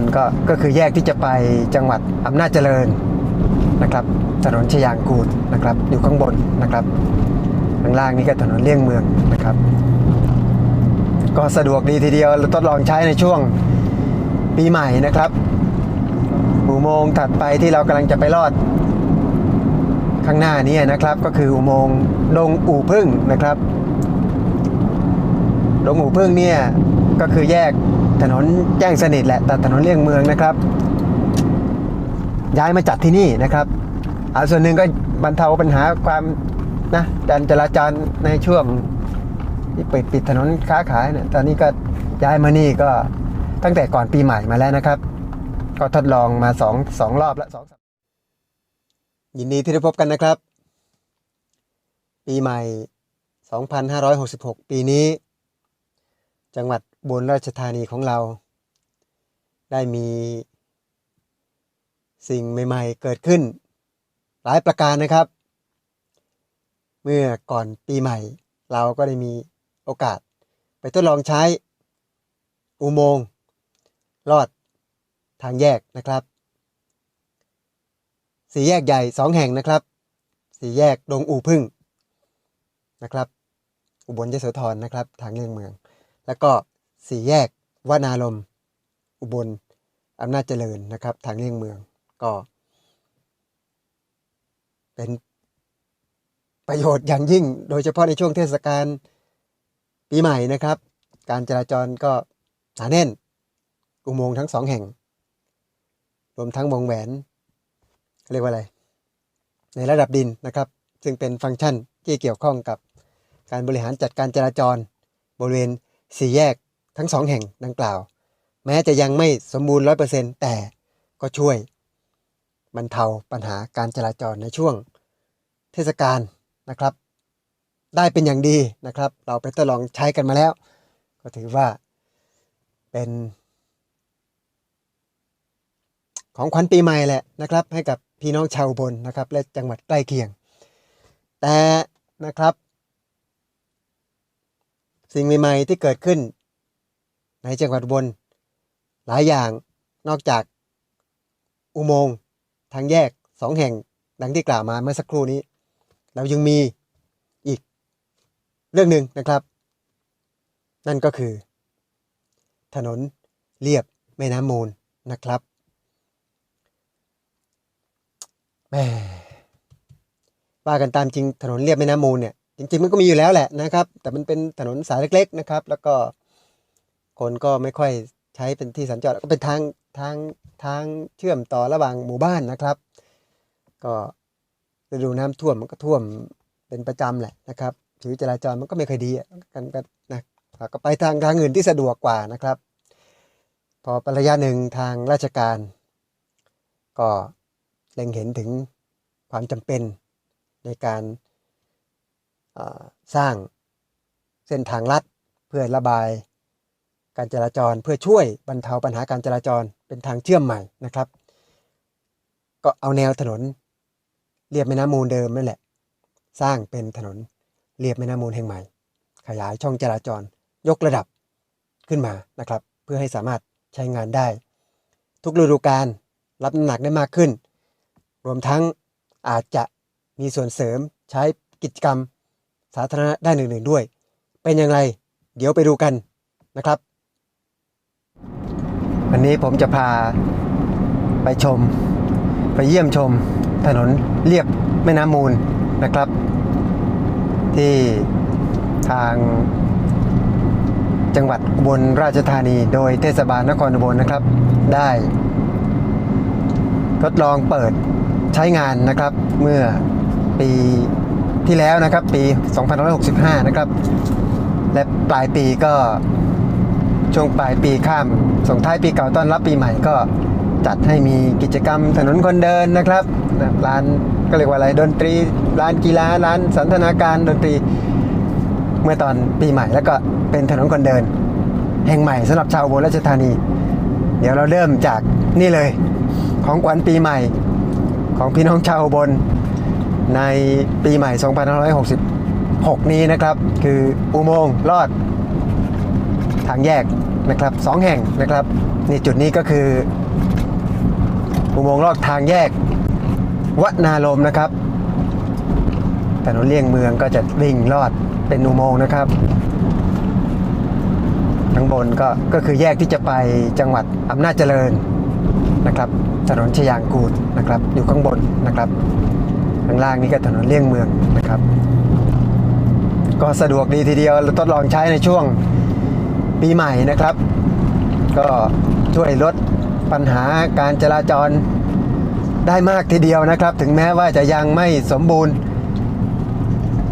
นก็ก็คือแยกที่จะไปจังหวัดอำนาจเจริญนะครับ ถนนชยางกูดนะครับ อยู่ข้างบนนะครับข้างล่างนี่ก็ถนนเลี่ยงเมืองนะครับ ก็สะดวกดีทีเดียวเราทดลองใช้ในช่วงปีใหม่นะครับอุโมงค์ถัดไปที่เรากำลังจะไปลอดข้างหน้านี้นะครับ ก็คืออุโมงค์ดงอู่พึ่งนะครับ ดงอู่พึ่งเนี่ยก็คือแยก ถนนแจ้งสนิทแหละแต่ถนนเลี่ยงเมืองนะครับ ย้ายมาจัดที่นี่นะครับอาส่วนหนึ่งก็บรรเทาปัญหาความนะการจราจรในช่วงที่ปิดปิดถนนค้าขายเนี่ยตอนนี้ก็ย้ายมานี่ก็ตั้งแต่ก่อนปีใหม่มาแล้วนะครับ ก็ทดลองมาสองสองรอบแล้วสองสัปยินดีที่ได้พบกันนะครับ ปีใหม่ 2566 ปีนี้ จังหวัด บนราชธานีของเรา ได้มีสิ่งใหม่ ๆ เกิดขึ้น หลายประการนะครับ เมื่อก่อนปีใหม่ เราก็ได้มีโอกาส ไปทดลองใช้อุโมงค์ลอดทางแยกนะครับ สี่แยกใหญ่สองแห่งนะครับ สี่แยกดงอู่พึ่งนะครับ อุบลยโสธรนะครับ ทางเลี่ยงเมือง แล้วก็ สี่แยกวานารมอุบลอำนาจเจริญนะครับ ทางเลี่ยงเมืองก็ เป็นประโยชน์อย่างยิ่ง โดยเฉพาะในช่วงเทศกาลปีใหม่นะครับ การจราจรก็หนาแน่น อุโมงค์ทั้งสองแห่ง รวมทั้งวงแหวนเขาเรียกว่าอะไร ในระดับดินนะครับ ซึ่งเป็นฟังก์ชันที่เกี่ยวข้องกับการบริหารจัดการจราจร บริเวณสี่แยก ทั้งสองแห่งดังกล่าว แม้จะยังไม่สมบูรณ์ร้อยเปอร์เซ็นต์แต่ก็ช่วยบรรเทาปัญหาการจราจรในช่วงเทศกาลนะครับ ได้เป็นอย่างดีนะครับ เราไปทดลองใช้กันมาแล้ว ก็ถือว่าเป็นของขวัญปีใหม่แหละนะครับ ให้กับพี่น้องชาวบลนะครับ และจังหวัดใกล้เคียง แต่นะครับ สิ่งใหม่ๆที่เกิดขึ้น ในจังหวัดบลหลายอย่างนอกจากอุโมงค์ทางแยกสองแห่งดังที่กล่าวมาเมื่อสักครู่นี้ เรายังมีอีกเรื่องหนึ่งนะครับ นั่นก็คือ ถนนเรียบแม่น้ำมูลนะครับแหมว่ากันตามจริงถนนเรียบแม่น้ำมูลเนี่ยจริงๆมันก็มีอยู่แล้วแหละนะครับ แต่มันเป็นถนนสายเล็ก ๆนะครับ แล้วก็ คนก็ไม่ค่อยใช้เป็นที่สัญจรก็เป็นทางทางทางเชื่อมต่อระหว่างหมู่บ้านนะครับ ก็ฤดูน้ำท่วมมันก็ท่วมเป็นประจำแหละนะครับชีวิตจราจรมันก็ไม่ค่อยดีกันก็นะก็ไปทางทางอื่นที่สะดวกกว่านะครับ พอประยะหนึ่งทางราชการ ก็เล็งเห็นถึงความจำเป็นในการสร้างเส้นทางลัดเพื่อระบาย การจราจรเพื่อช่วยบรรเทาปัญหาการจราจรเป็นทางเชื่อมใหม่นะครับ ก็เอาแนวถนนเรียบแม่น้ำมูลเดิมนั่นแหละ สร้างเป็นถนนเรียบแม่น้ำมูลแห่งใหม่ ขยายช่องจราจรยกระดับขึ้นมานะครับ เพื่อให้สามารถใช้งานได้ ทุกฤดูกาลรับน้ำหนักได้มากขึ้น รวมทั้งอาจจะมีส่วนเสริมใช้กิจกรรมสาธารณะได้านอื่นๆด้วย เป็นอย่างไร เดี๋ยวไปดูกันนะครับ วันนี้ผมจะพาไปชม ไปเยี่ยมชม ถนนเรียบแม่น้ำมูลนะครับ ที่ทางจังหวัดอุบลราชธานี โดยเทศบาลนครอุบลนะครับ ได้ ทดลองเปิดใช้งานนะครับเมื่อปีที่แล้วนะครับ ปี 2565 นะครับ และปลายปีก็ช่วงปลายปีข้าม ส่งท้ายปีเก่าต้อนรับปีใหม่ก็จัดให้มีกิจกรรมถนนคนเดินนะครับร้านก็เรียกว่าอะไรดนตรีร้านกีฬาร้านสันทนาการดนตรีเมื่อตอนปีใหม่แล้วก็เป็นถนนคนเดิน แห่งใหม่สำหรับชาวอุบลราชธานี เดี๋ยวเราเริ่มจากนี่เลยของขวัญปีใหม่ของพี่น้องชาวอุบลในปีใหม่ 2566 นี้นะครับ คืออุโมงค์ลอดทางแยก นะครับสองแห่งนะครับนี่จุดนี้ก็คืออุโมงค์ลอดทางแยกวัดนาลมนะครับถนนเลี่ยงเมืองก็จะวิ่งลอดเป็นอุโมงค์นะครับข้างบนก็ก็คือแยกที่จะไปจังหวัดอำนาจเจริญนะครับ ถนนชยางกูดนะครับ อยู่ข้างบนนะครับข้างล่างนี่ก็ถนนเลี่ยงเมืองนะครับ ก็สะดวกดีทีเดียวเราทดลองใช้ในช่วง ปีใหม่นะครับ ก็ช่วยลดปัญหาการจราจรได้มากทีเดียวนะครับ ถึงแม้ว่าจะยังไม่สมบูรณ์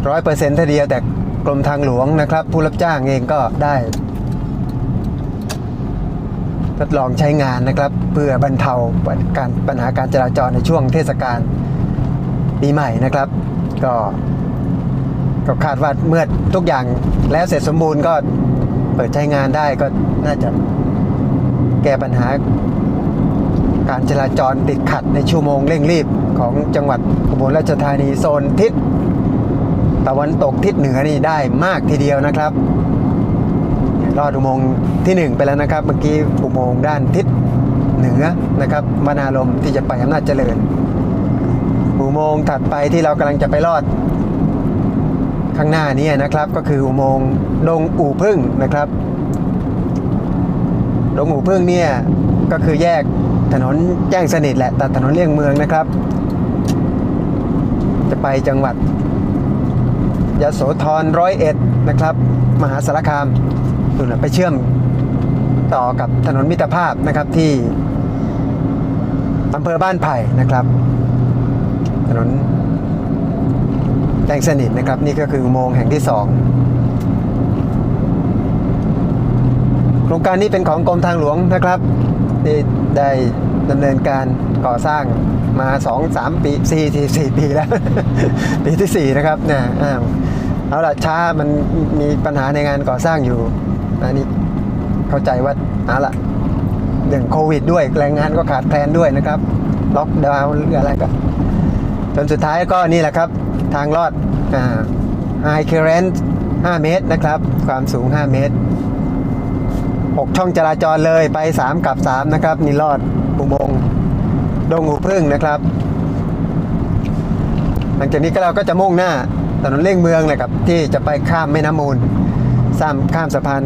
ร้อยเปอร์เซ็นต์ทีเดียวแต่กรมทางหลวงนะครับ ผู้รับจ้างเองก็ได้ทดลองใช้งานนะครับ เพื่อบรรเทาการปัญหาการจราจรในช่วงเทศกาลปีใหม่นะครับ ก็ก็คาดว่าเมื่อทุกอย่างแล้วเสร็จสมบูรณ์ก็ เปิดใช้งานได้ก็น่าจะแก้ปัญหา การจราจรติดขัดในชั่วโมงเร่งรีบของจังหวัดอุบลราชธานีโซนทิศตะวันตกทิศเหนือนี่ได้มากทีเดียวนะครับรอดอุโมงค์ที่ 1 ไปแล้วนะครับ เมื่อกี้อุโมงค์ด้านทิศเหนือนะครับมานารมที่จะไปอำนาจเจริญอุโมงค์ถัดไปที่เรากำลังจะไปรอด ข้างหน้านี้นะครับก็คืออุโมงค์ดงอู่พึ่งนะครับ ดงอู่พึ่งเนี่ยก็คือแยกถนนแจ้งสนิทแหละตัดถนนเลี่ยงเมืองนะครับ จะไปจังหวัดยโสธรร้อยเอ็ดนะครับ มหาสารคามนู่นะไปเชื่อมต่อกับถนนมิตรภาพนะครับที่อำเภอบ้านไผ่นะครับ ถนน แจ้งสนิทนะครับ นี่ก็คืออุโมงค์แห่งที่ 2 โครงการนี้เป็นของกรมทางหลวงนะครับที่ได้ดำเนินการก่อสร้างมา 2 3 ปี4 4 4ปีแล้ว ปีที่ 4 นะครับนะอ้าวเอาละช้ามันมีปัญหาในงานก่อสร้างอยู่อันนี้เข้าใจว่าเอาละเรื่องโควิดด้วยแรงงานก็ขาดแคลนด้วยนะครับ ล็อกดาวน์หรืออะไรก็จนสุดท้ายก็นี่แหละครับ ทางลอดไฮเคเรน5เมตรนะครับ ความสูง 5 เมตร 6 ช่องจราจรเลยไป 3 กับ 3 นะครับนี่ลอดอุโมงดงหูพึ่งนะครับ หลังจากนี้ก็เราก็จะมุ่งหน้าถนนเลี่ยงเมืองเลยครับ ที่จะไปข้ามแม่น้ำมูลข้ามข้ามสะพาน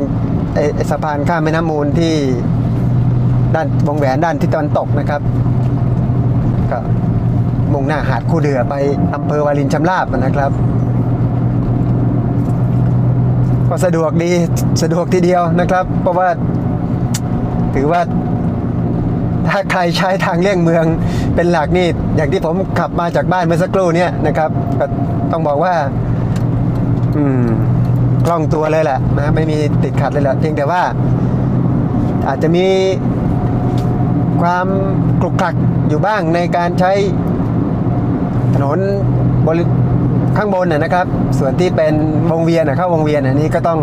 เอ่อสะพานข้ามแม่น้ำมูลที่ด้านวงแหวนด้านทิศตะวันตกนะครับก็ มุ่งหน้าหาดคูเดือไปอำเภอวารินชำราบนะครับ ก็สะดวกดีสะดวกทีเดียวนะครับ เพราะว่าถือว่าถ้าใครใช้ทางเลี่ยงเมืองเป็นหลักนี่อย่างที่ผมขับมาจากบ้านเมื่อสักครู่เนี่ยนะครับก็ต้องบอกว่า อืมคล่องตัวเลยแหละนะไม่มีติดขัดเลยแหละเพียงแต่ว่า อาจจะมีความกลุกคลักอยู่บ้างในการใช้ ถนนบริข้างบนนะนะครับ ส่วนที่เป็นวงเวียนเข้าวงเวียนอันนี้ก็ต้อง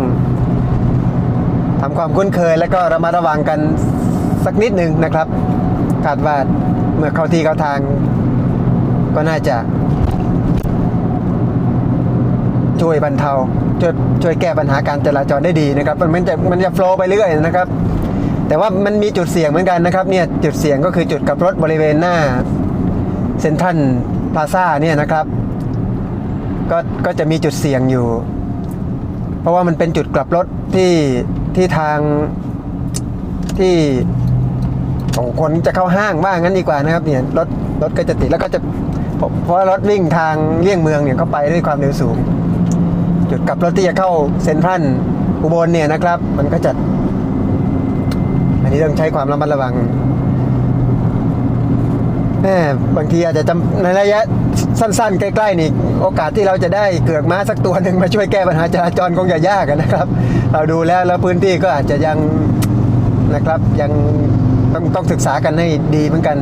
ทำความคุ้นเคย แล้วก็ระมัดระวังกันสักนิดหนึ่งนะครับคาดว่าเมื่อเข้าที่เข้าทางก็น่าจะ ช่วยบรรเทาช่วยช่วยแก้ปัญหาการจราจรได้ดีนะครับ มันจะมันจะโฟล์ไปเรื่อยนะครับ แต่ว่ามันมีจุดเสี่ยงเหมือนกันนะครับเนี่ยจุดเสี่ยงก็คือจุดกลับรถบริเวณหน้าเซ็นทรัลพลาซ่าเนี่ยนะครับก็ก็จะมีจุดเสี่ยงอยู่ เพราะว่ามันเป็นจุดกลับรถที่ที่ทางที่ของคนจะเข้าห้างว่างงั้นดีกว่านะครับเนี่ยรถรถก็จะติดแล้วก็จะเพราะรถวิ่งทางเลี่ยงเมืองเนี่ยเข้าไปด้วยความเร็วสูง จุดกลับรถที่จะเข้าเซนทรัลอุบลเนี่ยนะครับ มันก็จะ อันนี้ต้องใช้ความระมัดระวัง แมบางทีอาจจะจำในระยะสั้นๆ ใกล้ๆนี่โอกาสที่เราจะได้เกือกม้าสักตัวหนึ่งมาช่วยแก้ปัญหาจราจรคงจะยากนะครับ เราดูแล้วแล้วพื้นที่ก็อาจจะยังนะครับยังต้องต้องศึกษากันให้ดีเหมือนกัน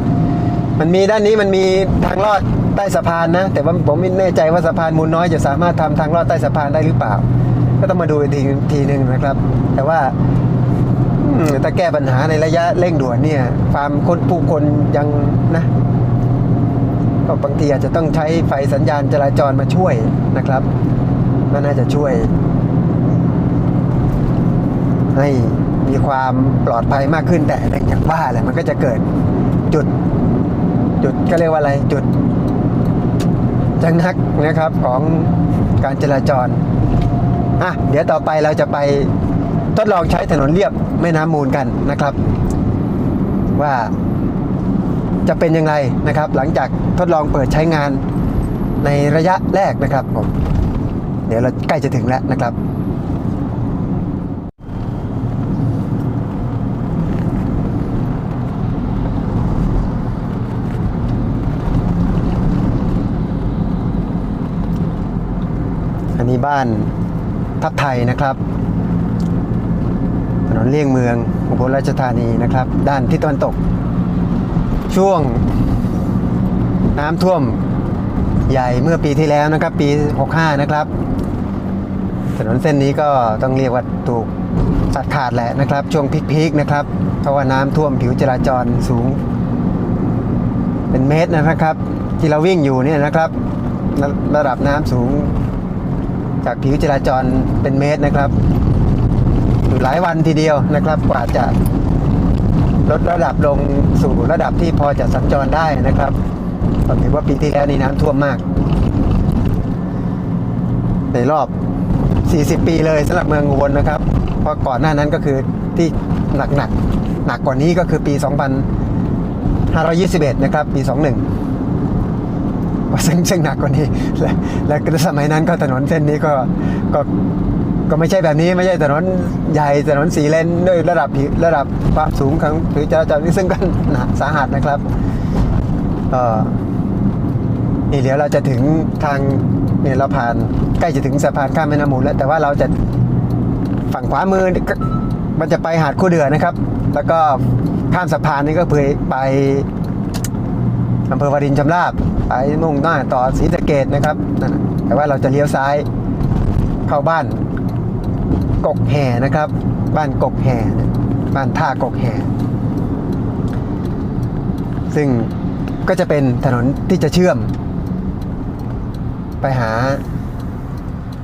มันมีด้านนี้มันมีทางลอดใต้สะพานนะ แต่ว่าผมไม่แน่ใจว่าสะพานมูลน้อยจะสามารถทำทางลอดใต้สะพานได้หรือเปล่า ก็ต้องมาดูอีกทีทีหนึ่งนะครับ แต่ว่า ถ้าแก้ปัญหาในระยะเร่งด่วนเนี่ยความคนผู้คนยังนะก็บางทีอาจจะต้องใช้ไฟสัญญาณจราจรมาช่วยนะครับก็น่าจะช่วย ให้มีความปลอดภัยมากขึ้นแต่อย่างว่าแหละมันก็จะเกิดจุด จุดก็เรียกว่าอะไรจุดจังนักนะครับของการจราจรอะเดี๋ยวต่อไปเราจะไป ทดลองใช้ถนนเรียบแม่น้ำมูลกันนะครับ ว่าจะเป็นยังไงนะครับ หลังจากทดลองเปิดใช้งานในระยะแรกนะครับผมเดี๋ยวเราใกล้จะถึงแล้วนะครับอันนี้บ้านทับไทยนะครับ นเลี่ยงเมืองอุบลราชธานีนะครับ ด้านทิศตะวันตก ช่วงน้ำท่วมใหญ่เมื่อปีที่แล้วนะครับ ปี 65 นะครับ ถนนเส้นนี้ก็ต้องเรียกว่าถูกตัดขาดแหละนะครับ ช่วงพีคๆนะครับ เพราะว่าน้ำท่วมผิวจราจรสูง เป็นเมตรนะครับ ที่เราวิ่งอยู่เนี่ยนะครับ ระดับน้ำสูง จากผิวจราจรเป็นเมตรนะครับ หลายวันทีเดียวนะครับ กว่าจะลดระดับลงสู่ระดับที่พอจะสัญจรได้นะครับก็ถือว่าปีที่แล้วนี่น้ำท่วมมาก ในรอบ 40 ปีเลยสำหรับเมืองอุบลนะครับ เพราะก่อนหน้านั้นก็คือที่หนักหนักหนักกว่านี้ก็คือปี 2521 นะครับ ปี 21ซึ่งซึ่งหนักกว่านี้ และและสมัยนั้นก็ถนนเส้นนี้ก็ก็ ก็ไม่ใช่แบบนี้ไม่ใช่ถนนใหญ่ถนนสีเลนด้วยระดับผิระดับความสูงของผิวจราจรนี่ซึ่งก็หนักสาหัสนะครับนี่เดี๋ยวเราจะถึงทางเนี่ยเราผ่านใกล้จะถึงสะพานข้ามแม่น้ำมูลแล้วแต่ว่าเราจะฝั่งขวามือมันจะไปหาดคู่เดือนะครับ แล้วก็ข้ามสะพานนี่ก็เพื่อไปอำเภอวารินชำราบไปมุ่งหน้าต่อศรีสะเกดนะครับแต่ว่าเราจะเลี้ยวซ้ายเข้าบ้าน กกแห่นะครับ บ้านกกแห่บ้านท่ากกแห่ซึ่งก็จะเป็นถนนที่จะเชื่อม ไปหา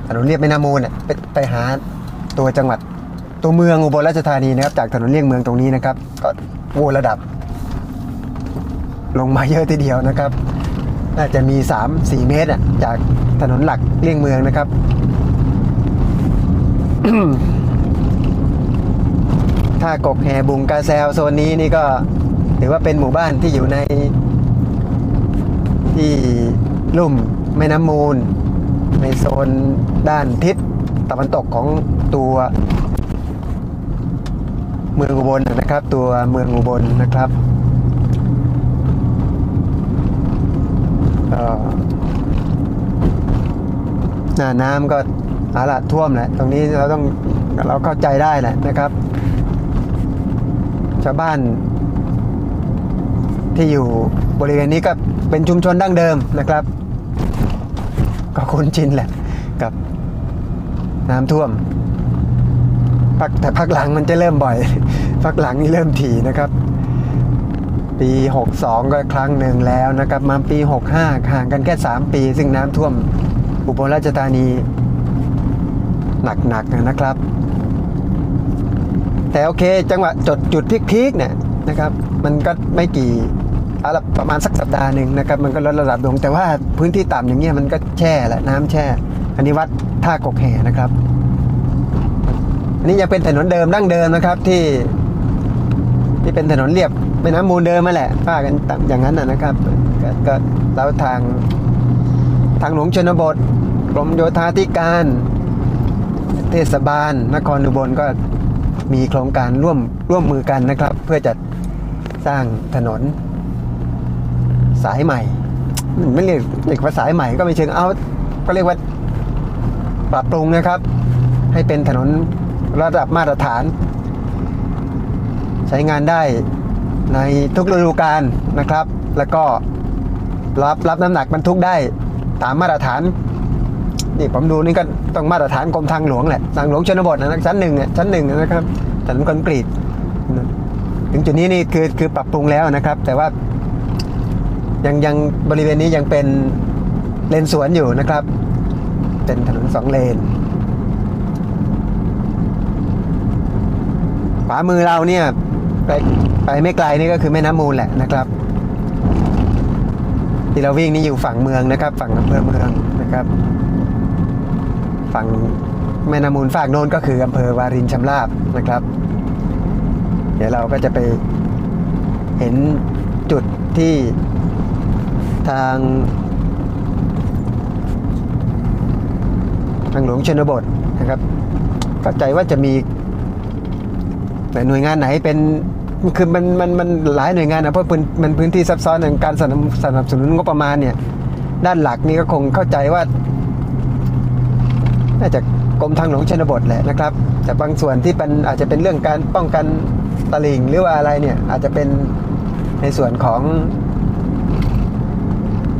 ถนนเรียบแม่น้ำมูลไปไปหาตัวจังหวัดตัวเมืองอุบลราชธานีนะครับ จากถนนเลี่ยงเมืองตรงนี้นะครับ ก็โอ้ระดับ ลงมาเยอะทีเดียวนะครับ น่าจะมี 3-4 เมตรอะจากถนนหลักเลี่ยงเมืองนะครับ ถ้ากกแห่บุงกาแซวโซนนี้นี่ก็ถือว่าเป็นหมู่บ้านที่อยู่ใน ที่ลุ่มแม่น้ำมูล ในโซนด้านทิศตะวันตกของตัวเมืองอุบลนะครับ ตัวเมืองอุบลนะครับหน้าน้ำก็ เอาละท่วมแหละตรงนี้เราต้องเราเข้าใจได้แหละนะครับ ชาวบ้านที่อยู่บริเวณนี้ก็เป็นชุมชนดั้งเดิมนะครับ ก็คุ้นชินแหละกับน้ำท่วมพักแต่พักหลังมันจะเริ่มบ่อย พักหลังนี่เริ่มถี่นะครับ ปี 62 ก็ครั้งหนึ่งแล้วนะครับ มาปี 65ห่างกันแค่ 3 ปี ซึ่งน้ำท่วมอุบลราชธานี หนักๆนะครับ แต่โอเคจังหวะจดจุดพีคๆเนี่ยนะครับ มันก็ไม่กี่อาละประมาณสักสัปดาห์หนึ่งนะครับ มันก็ลดระดับลง แต่ว่าพื้นที่ต่ำอย่างเงี้ยมันก็แช่แหละน้ำแช่ อันนี้วัดท่ากกแห่นะครับ อันนี้ยังเป็นถนนเดิมดั้งเดิมนะครับที่ที่เป็นถนนเรียบแม่น้ำมูลเดิมมาแหละว่ากันตามอย่างนั้นนะครับก็ก็แล้วทางทางหลวงชนบทกรมโยธาธิการ เทศบาลนครอุบลก็มีโครงการร่วมร่วมมือกันนะครับ เพื่อจะสร้างถนนสายใหม่ ไม่เรียกเรียกว่าสายใหม่ก็ไม่เชิงเอาก็เรียกว่าปรับปรุงนะครับ ให้เป็นถนนระดับมาตรฐาน ใช้งานได้ในทุกฤดูกาลนะครับ แล้วก็รับรับน้ำหนักบรรทุกได้ตามมาตรฐาน นี่ผมดูนี่ก็ต้องมาตรฐานกรมทางหลวงแหละทางหลวงชนบทนะชั้นหนึ่งเนี่ยชั้นหนึ่งนะครับถนนคอนกรีตถึงจุดนี้นี่คือคือปรับปรุงแล้วนะครับ แต่ว่ายังยังบริเวณนี้ยังเป็นเลนสวนอยู่นะครับ เป็นถนนสองเลนขวามือเราเนี่ยไปไปไม่ไกลนี่ก็คือแม่น้ำมูลแหละนะครับ ที่เราวิ่งนี่อยู่ฝั่งเมืองนะครับ ฝั่งอำเภอเมืองนะครับ ฝั่งแม่น้ำมูลฝั่งโน้นก็คืออำเภอวารินชำราบนะครับ เดี๋ยวเราก็จะไปเห็นจุดที่ทาง ทางหลวงชนบทนะครับเข้าใจว่าจะมีแต่หน่วยงานไหนเป็นคือมันมันมันหลายหน่วยงานนะเพราะมันพื้นที่ซับซ้อนในการสนับสนุนงบประมาณเนี่ย ด้านหลักนี่ก็คงเข้าใจว่า น่าจะกรมทางหลวงชนบทแหละนะครับ แต่บางส่วนที่เป็นอาจจะเป็นเรื่องการป้องกันตลิ่งหรือว่าอะไรเนี่ยอาจจะเป็นในส่วนของ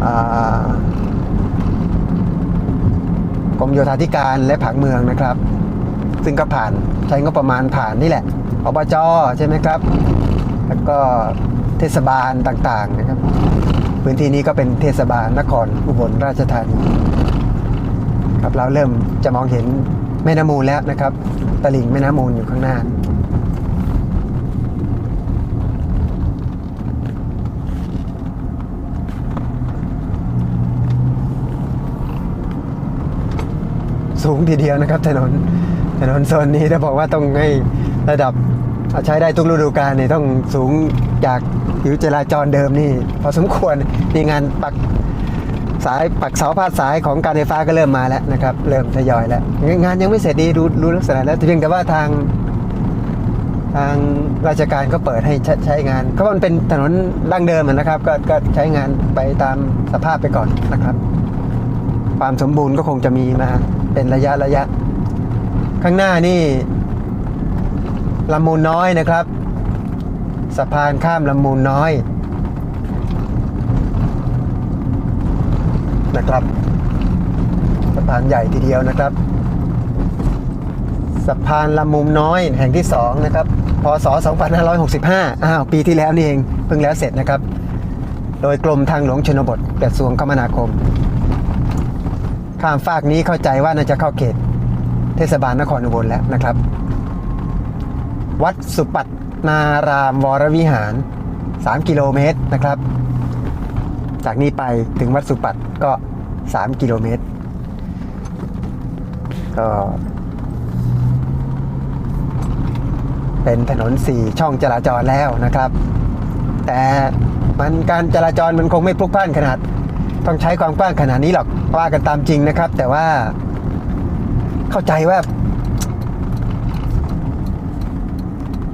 อกรมโยธาธิการและผังเมืองนะครับ ซึ่งก็ผ่านใช้งบประมาณผ่านนี่แหละอบจใช่ไหมครับ แล้วก็เทศบาลต่างๆนะครับ พื้นที่นี้ก็เป็นเทศบาลนครอุบลราชธานี ครับเราเริ่มจะมองเห็นแม่น้ำมูลแล้วนะครับตลิ่งแม่น้ำมูลอยู่ข้างหน้า สูงทีเดียวนะครับ ถนนถนนโซนนี้ถ้าบอกว่าต้องให้ระดับใช้ได้ทุกฤดูกาลนี่ต้องสูงจากผิวจราจรเดิมนี่พอสมควรมีงานปัก สายปักเสาพาดสายของการไฟฟ้าก็เริ่มมาแล้วนะครับ เริ่มทยอยแล้วงานยังไม่เสร็จดีดูดูลักษณะแล้วเพียงแต่ว่าทาง ทางราชการก็เปิดให้ใช้ใชงานก็มันเป็นถนนดั้งเดิมนะครับก็ก็ใช้งานไปตามสภาพไปก่อนนะครับ ความสมบูรณ์ก็คงจะมีมาเป็นระยะระยะ ข้างหน้านี่ลำมูลน้อยนะครับ สะพานข้ามลำมูลน้อย นะครับสะพานใหญ่ทีเดียวนะครับสะพานละมุมน้อยแห่งที่ 2 นะครับ พศ 2565 อ้าว ปีที่แล้วนี่เอง เพิ่งแล้วเสร็จนะครับ โดยกรมทางหลวงชนบทกระทรวงคมนาคม ข้ามฟากนี้เข้าใจว่าน่าจะเข้าเขต เทศบาลนครอุบลแล้วนะครับ วัดสุปัตนารามวรวิหาร 3 กิโลเมตรนะครับ จากนี้ไปถึงวัดสุปัตก็ 3 กิโลเมตร ก็ เป็นถนน 4 ช่องจราจรแล้วนะครับ แต่มันการจราจรมันคงไม่พลุกพล่านขนาด ต้องใช้ความกว้างขนาดนี้หรอกว่ากันตามจริงนะครับ แต่ว่าเข้าใจว่า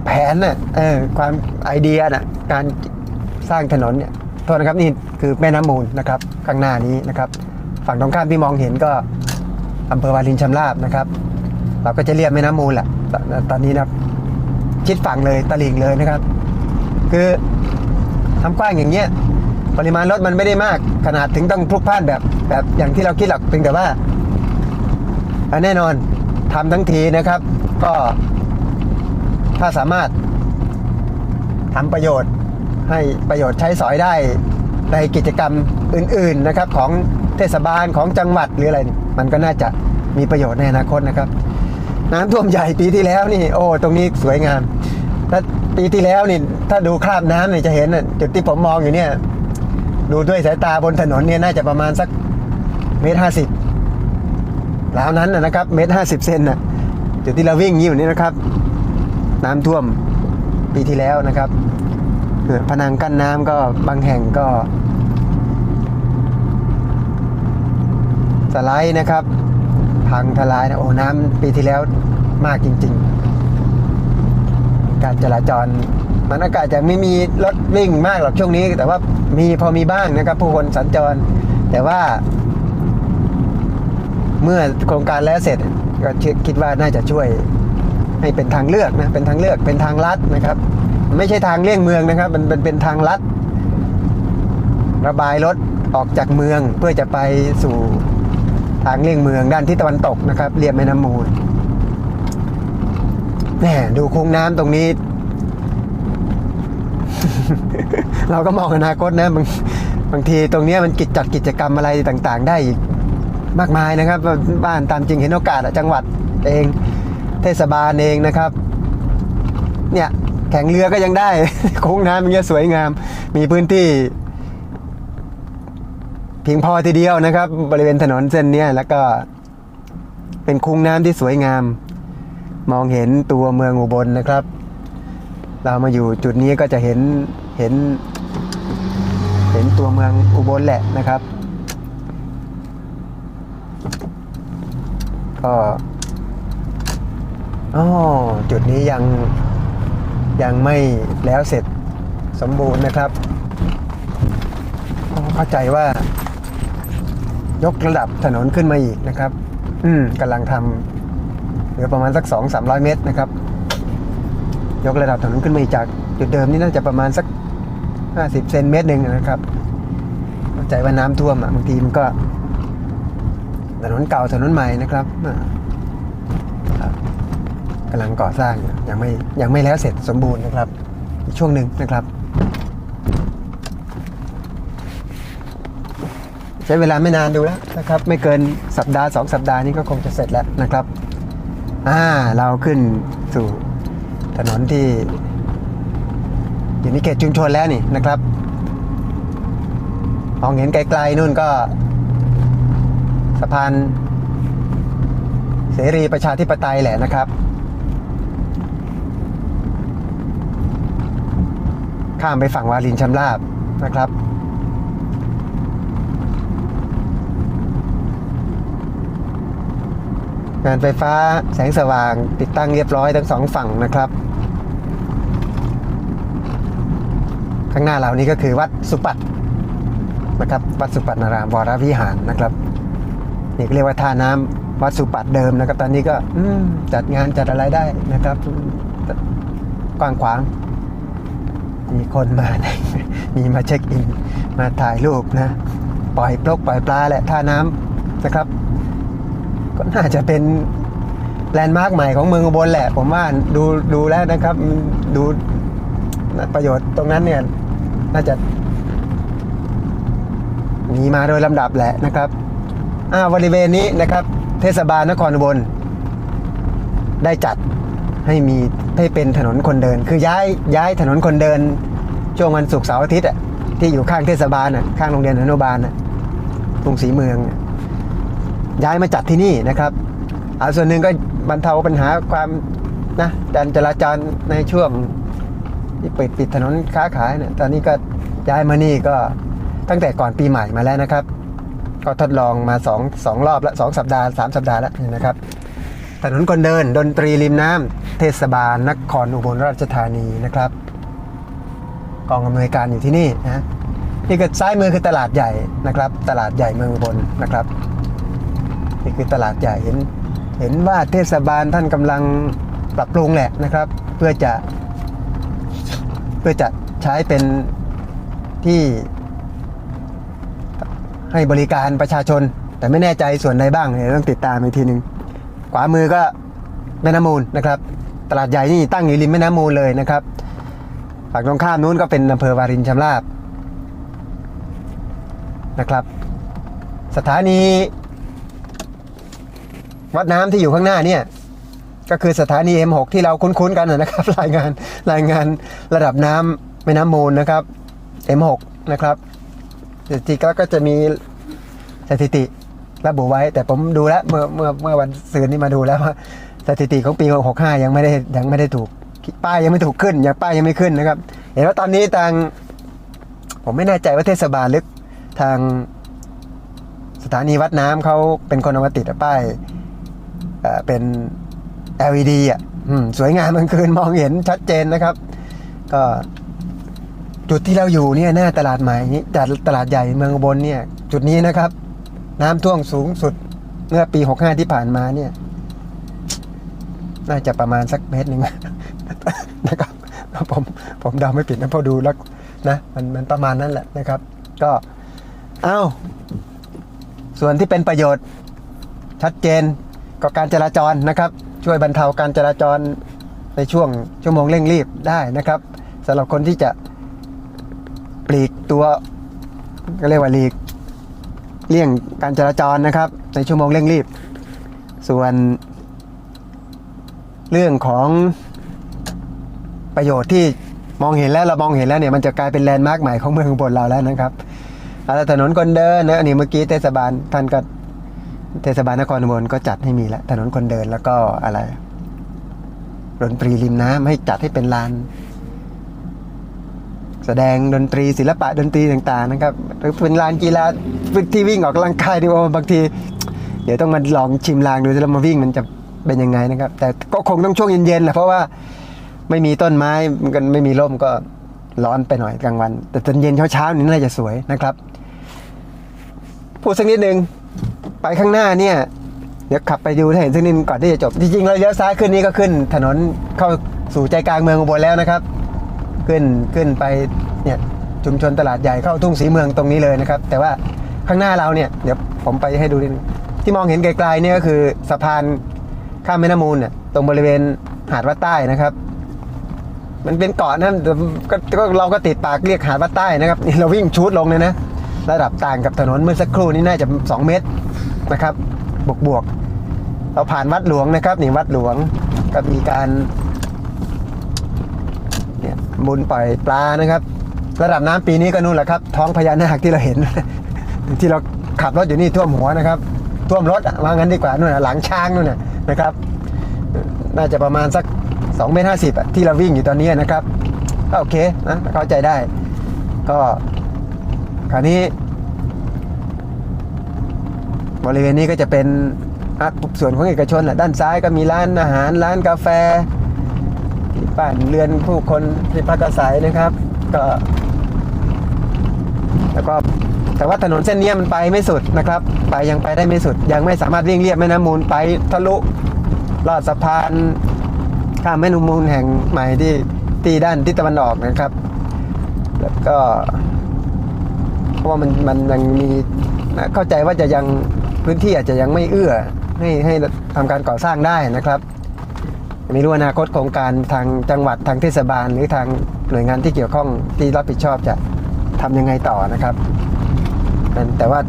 แผนน่ะเออความไอเดียน่ะการสร้างถนนเนี่ย โทษนะครับนี่คือแม่น้ำมูลนะครับข้างหน้านี้นะครับ ฝั่งตรงข้ามที่มองเห็นก็อำเภอวารินชำราบนะครับ เราก็จะเรียกแม่น้ำมูลแหละตอนนี้นะครับชิดฝั่งเลยตลิ่งเลยนะครับ คือทำกว้างอย่างเงี้ยปริมาณรถมันไม่ได้มาก ขนาดถึงต้องพลุกพล่านแบบแบบอย่างที่เราคิดหรอกเพียงแต่ว่าแน่นอนทำทั้งทีนะครับ ก็ถ้าสามารถทำประโยชน์ ให้ประโยชน์ใช้สอยได้ในกิจกรรมอื่นๆนะครับของเทศบาลของจังหวัดหรืออะไรนี่มันก็น่าจะมีประโยชน์ในอนาคตนะครับ น้ำท่วมใหญ่ปีที่แล้วนี่โอ้ตรงนี้สวยงามแล้วปีที่แล้วนี่ถ้าดูคราบน้ำเนี่ยจะเห็นจุดที่ผมมองอยู่เนี่ยดูด้วยสายตาบนถนนเนี่ยน่าจะประมาณสักเมตรห้าสิบแล้วนั้นนะครับเมตรห้าสิบเซนน่ะจุดที่เราวิ่งอยู่นี่นะครับ น้ำท่วมปีที่แล้วนะครับ เกิดพนังกั้นน้ำก็บางแห่งก็ สไลด์นะครับ พังทลายนะโอ้น้ำปีที่แล้วมากจริง ๆ การจราจรมันอากาศจะไม่มีรถวิ่งมากหรอกช่วงนี้ แต่ว่ามีพอมีบ้างนะครับ ผู้คนสัญจร แต่ว่า เมื่อโครงการแล้วเสร็จ ก็คิดว่าน่าจะช่วยให้เป็นทางเลือกนะเป็นทางเลือกเป็นทางลัดนะครับ ไม่ใช่ทางเลี่ยงเมืองนะครับ มันเป็นเป็นทางลัด ระบายรถออกจากเมืองเพื่อจะไปสู่ทางเลี่ยงเมืองด้านทิศตะวันตกนะครับเรียบแม่น้ำมูลแหมดูโค้งน้ำตรงนี้ เราก็มองอนาคตนะบางบางทีตรงนี้มันกิจจัดกิจกรรมอะไรต่างๆ ได้อีกมากมายนะครับ บ้านตามจริงเห็นโอกาสจังหวัดเอง เทศบาลเองนะครับ เนี่ย แข่งเรือก็ยังได้ โค้งน้ำอย่างเงี้ยสวยงาม มีพื้นที่เพียงพอทีเดียวนะครับ บริเวณถนนเส้นเนี้ยแล้วก็เป็นคุ้งน้ำที่สวยงาม มองเห็นตัวเมืองอุบลนะครับ เรามาอยู่จุดนี้ก็จะเห็นเห็น เห็นตัวเมืองอุบลแหละนะครับ ก็อ๋อจุดนี้ยัง ยังไม่แล้วเสร็จสมบูรณ์นะครับเข้าใจว่ายกระดับถนนขึ้นมาอีกนะครับ อืมกำลังทำเหลือประมาณสักสองสามร้อยเมตรนะครับ ยกระดับถนนขึ้นมาอีกจากจุดเดิมนี่น่าจะประมาณสักห้าสิบเซนเมตรหนึ่งนะครับเข้าใจว่าน้ำท่วมอะบางทีมันก็ถนนเก่าถนนใหม่นะครับ กำลังก่อสร้างอยู่ยังไม่ยังไม่แล้วเสร็จสมบูรณ์นะครับ อีกช่วงหนึ่งนะครับ ใช้เวลาไม่นานดูแล้วนะครับ ไม่เกินสัปดาห์สองสัปดาห์นี้ก็คงจะเสร็จแล้วนะครับอ่าเราขึ้นสู่ถนนที่อยู่ในเขตชุมชนแล้วนี่นะครับมองเห็นไกลๆนู่นก็สะพานเสรีประชาธิปไตยแหละนะครับ ข้ามไปฝั่งวารินชำราบนะครับ งานไฟฟ้าแสงสว่างติดตั้งเรียบร้อยทั้งสองฝั่งนะครับ ข้างหน้าเรานี้ก็คือวัดสุปัตนะครับวัดสุปัตนารามวรวิหารนะครับนี่เรียกว่าท่าน้ำวัดสุปัตเดิมนะครับ ตอนนี้ก็จัดงานจัดอะไรได้นะครับกว้างขวาง มีคนมา มีมาเช็คอิน มาถ่ายรูปนะ ปล่อยปลกปล่อยปลาแหละท่าน้ำนะครับ ก็น่าจะเป็นแลนด์มาร์คใหม่ของเมืองอุบลแหละ ผมว่าดูดูแล้วนะครับ ดูประโยชน์ตรงนั้นเนี่ย น่าจะ มีมาโดยลำดับแหละนะครับอ่าบริเวณนี้นะครับ เทศบาลนครอุบลได้จัด ให้มีให้เป็นถนนคนเดิน คือย้ายย้ายถนนคนเดิน ช่วงวันศุกร์เสาร์อาทิตย์อะที่อยู่ข้างเทศบาลอะข้างโรงเรียนอนุบาลอะกรุงศรีเมือง ย้ายมาจัดที่นี่นะครับเอาส่วนหนึ่งก็บรรเทาปัญหาความนะการจราจรในช่วงที่ปิดปิดถนนค้าขายเนี่ยตอนนี้ก็ย้ายมานี่ก็ตั้งแต่ก่อนปีใหม่มาแล้วนะครับ ก็ทดลองมาสองสองรอบแล้วสองสัปดาห์สามสัปดาห์แล้วนี่นะครับ ถนนคนเดินดนตรีริมน้ำ เทศบาลนครอุบลราชธานีนะครับ กองอำนวยการอยู่ที่นี่นะนี่ก็ซ้ายมือคือตลาดใหญ่นะครับ ตลาดใหญ่เมืองอุบลนะครับนี่คือตลาดใหญ่เห็น เห็นว่าเทศบาลท่านกำลังปรับปรุงแหละนะครับ เพื่อจะเพื่อจะใช้เป็นที่ให้บริการประชาชน แต่ไม่แน่ใจส่วนใดบ้างเนี่ยต้องติดตามอีกทีหนึ่งขวามือก็แม่น้ำมูลนะครับ ตลาดใหญ่นี่ตั้งอยู่ริมแม่น้ำมูลเลยนะครับฝั่งตรงข้ามนู้นก็เป็นอำเภอวารินชำราบนะครับ สถานี วัดน้ำที่อยู่ข้างหน้าเนี่ยก็คือสถานี M6 ที่เราคุ้นๆกันนะครับ รายงานรายงานระดับน้ำแม่น้ำมูลนะครับ M6 นะครับสถิติก็จะมีสถิติระบุไว้ แต่ผมดูแล้วเมื่อเมื่อเมื่อวันซืนนี้มาดูแล้วว่า สถิติของปี65ยังไม่ได้ยังไม่ได้ถูกป้ายยังไม่ถูกขึ้นยังป้ายยังไม่ขึ้นนะครับ เห็นว่าตอนนี้ทางผมไม่แน่ใจว่าเทศบาลหรือทางสถานีวัดน้ำเขาเป็นคนเอามาติดป้ายเอ่อเป็น LED อะสวยงามกลางคืนมองเห็นชัดเจนนะครับ ก็จุดที่เราอยู่เนี่ยหน้าตลาดใหม่นี้จัดตลาดใหญ่เมืองบลเนี่ย จุดนี้นะครับ น้ำท่วมสูงสุดเมื่อปี 65 ที่ผ่านมาเนี่ย น่าจะประมาณสักเมตรหนึ่งนะครับผมผมเดาไม่ผิดนะพอดูแล้วนะมันมันประมาณนั้นแหละนะครับ ก็เอ้าส่วนที่เป็นประโยชน์ชัดเจนก็การจราจรนะครับ ช่วยบรรเทาการจราจรในช่วงชั่วโมงเร่งรีบได้นะครับสำหรับคนที่จะปลีกตัวก็เรียกว่าหลีกเลี่ยงการจราจรนะครับ ในชั่วโมงเร่งรีบ ส่วน เรื่องของประโยชน์ที่มองเห็นแล้วเรามองเห็นแล้วเนี่ยมันจะกลายเป็นแลนด์มาร์คใหม่ของเมืองอุบลเราแล้วนะครับแล้วถนนคนเดินนะอันนี้เมื่อกี้เทศบาลท่านก็เทศบาลนครอุบลก็จัดให้มีแล้วถนนคนเดินแล้วก็อะไรดนตรีริมน้ำให้จัดให้เป็นลาน แสดงดนตรีศิลปะดนตรีต่างๆนะครับหรือเป็นลานกีฬาที่วิ่งออกกำลังกายดีว่าบางที เดี๋ยวต้องมาลองชิมลางดูแล้วมาวิ่งมันจะ เป็นยังไงนะครับ แต่ก็คงต้องช่วงเย็นๆแหละเพราะว่าไม่มีต้นไม้มันก็ไม่มีร่มก็ร้อนไปหน่อยกลางวัน แต่ตอนเย็นเช้าๆนี่น่าจะสวยนะครับพูดสักนิดนึงไปข้างหน้าเนี่ยเดี๋ยวขับไปดูให้เห็นสักนิดก่อนที่จะจบ จริงๆเราเลี้ยวซ้ายขึ้นนี้ก็ขึ้น ถนนเข้าสู่ใจกลางเมืองอุบลแล้วนะครับ ขึ้นขึ้นไปเนี่ยชุมชนตลาดใหญ่เข้าทุ่งสีเมืองตรงนี้เลยนะครับ แต่ว่าข้างหน้าเราเนี่ยเดี๋ยวผมไปให้ดูนิดนึงที่มองเห็นไกลๆเนี่ยก็คือสะพาน ข้ามแม่น้ำมูลเนี่ยตรงบริเวณหาดวัดใต้นะครับ มันเป็นเกาะนะแต่ก็ก็เราก็ติดปากเรียกหาดวัดใต้นะครับนี่เราวิ่งชูดลงเลยนะ ระดับต่างกับถนนเมื่อสักครู่นี้น่าจะ 2 เมตรนะครับ บวกบวกเราผ่านวัดหลวงนะครับนี่วัดหลวงก็มีการเนี่ยบุญปล่อยปลานะครับ ระดับน้ำปีนี้ก็นู่นแหละครับ ท้องพญานาคที่เราเห็น ที่เราขับรถอยู่นี่ท่วมหัวนะครับท่วมรถอะว่างั้นดีกว่านู่นน่ะหลังช้างนู่นน่ะ นะครับ น่าจะประมาณสัก2เมตรห้าสิบที่เราวิ่งอยู่ตอนนี้นะครับก็โอเคนะเข้าใจได้ ก็คราวนี้ บริเวณนี้ก็จะเป็นอะส่วนของเอกชนแหละด้านซ้ายก็มีร้านอาหารร้านกาแฟที่บ้านเรือนผู้คนที่พักอาศัยนะครับ ก็ แล้วก็ แต่ว่าถนนเส้นนี้มันไปไม่สุดนะครับ ไปยังไปได้ไม่สุด ยังไม่สามารถวิ่งเรียบแม่น้ำมูลไปทะลุลอดสะพานข้ามแม่น้ำมูลแห่งใหม่ที่ที่ด้านทิศตะวันออกนะครับ แล้วก็เพราะว่ามันมันยังมีนะเข้าใจว่าจะยังพื้นที่อาจจะยังไม่เอื้อให้ให้ทำการก่อสร้างได้นะครับไม่รู้อนาคตโครงการทางจังหวัดทางเทศบาล หรือทางหน่วยงานที่เกี่ยวข้องที่รับผิดชอบจะทำยังไงต่อนะครับ แต่แต่ว่า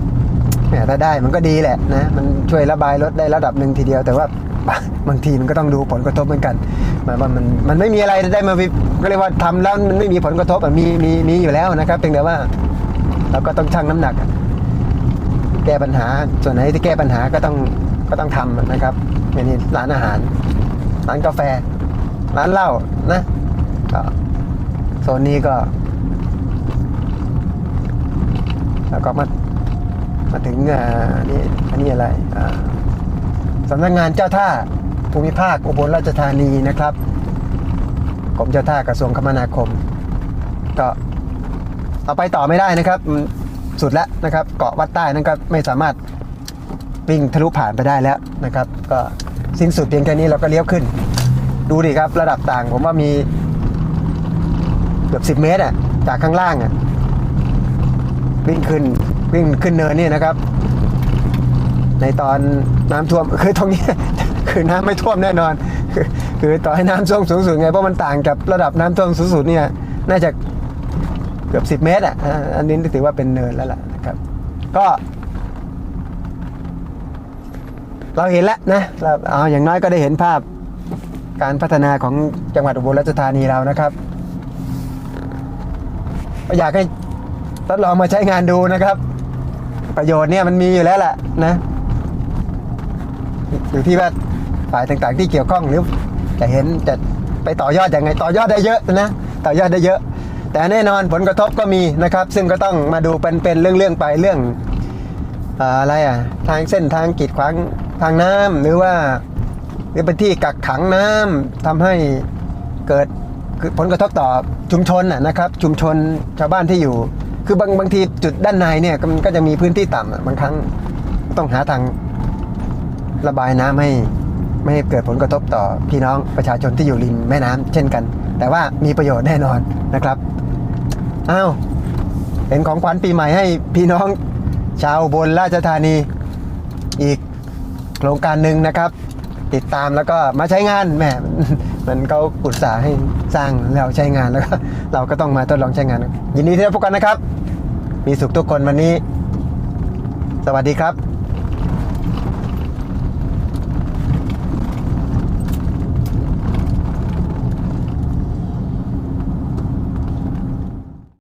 แหมถ้าได้มันก็ดีแหละนะมันช่วยระบายรถได้ระดับหนึ่งทีเดียว แต่ว่าบางทีมันก็ต้องดูผลกระทบเหมือนกันหมายว่ามันมันไม่มีอะไรได้มาวิก็เรียกว่าทำแล้วมันไม่มีผลกระทบมีมีมีอยู่แล้วนะครับเพียงแต่ว่า เราก็ต้องชั่งน้ำหนัก แก้ปัญหาส่วนไหนที่แก้ปัญหาก็ต้องก็ต้องทำนะครับอย่างนี้ร้านอาหาร ร้านกาแฟ ร้านเหล้านะก็โซนนี้ก็ แล้วก็มา มาถึงอ่าอันนี้อันนี้อะไรอ่าสำนักงานเจ้าท่าภูมิภาคอุบลราชธานีนะครับกรมเจ้าท่ากระทรวงคมนาคม ก็เอาไปต่อไม่ได้นะครับสุดแล้วนะครับ เกาะวัดใต้นั้นก็ไม่สามารถวิ่งทะลุผ่านไปได้แล้วนะครับ ก็สิ้นสุดเพียงแค่นี้เราก็เลี้ยวขึ้น ดูดิครับระดับต่างผมว่ามีเกือบ10 เมตรอะจากข้างล่างอะวิ่งขึ้น วิ่งขึ้นเนินนี่นะครับ ในตอนน้ำท่วมคือตรงนี้ คือน้ำไม่ท่วมแน่นอน คือต่อให้น้ำท่วมสูงสุดไงเพราะมันต่างกับระดับน้ำท่วมสูงสุดเนี่ยน่าจะเกือบ10เมตรอะอันนี้ถือว่าเป็นเนินแล้วล่ะนะครับ ก็ เราเห็นแล้วนะเราเอาอย่างน้อยก็ได้เห็นภาพการพัฒนาของจังหวัดอุบลราชธานีเรานะครับอยากให้ทดลองมาใช้งานดูนะครับ ประโยชน์เนี่ยมันมีอยู่แล้วแหละนะอยู่ที่ว่าฝ่ายต่างๆ ที่เกี่ยวข้องหรือจะเห็นจะไปต่อยอดอย่างไงต่อยอดได้เยอะนะต่อยอดได้เยอะ แต่แน่นอนผลกระทบก็มีนะครับ ซึ่งก็ต้องมาดูเป็นเป็นเรื่องๆไปเรื่องอะไรอะทางเส้นทางกีดขวางทางน้ำหรือว่าหรือเป็นที่กักขังน้ำทำให้เกิดผลกระทบต่อชุมชนนะครับ ชุมชนชาวบ้านที่อยู่ คือบางบางทีจุดด้านในเนี่ยก็มันก็จะมีพื้นที่ต่ำบางครั้งต้องหาทางระบายน้ำให้ไม่ให้เกิดผลกระทบต่อพี่น้องประชาชนที่อยู่ริมแม่น้ำเช่นกัน แต่ว่ามีประโยชน์แน่นอนนะครับอ้าวเป็นของขวัญปีใหม่ให้พี่น้องชาวบนราชธานีอีกโครงการหนึ่งนะครับ ติดตามแล้วก็มาใช้งานแหมมันเขาอุตส่าห์ให้สร้างแล้วใช้งานแล้วก็เราก็ต้องมาทดลองใช้งาน ยินดีที่ได้พบกันนะครับ มีสุขทุกคนวันนี้ สวัสดีครับ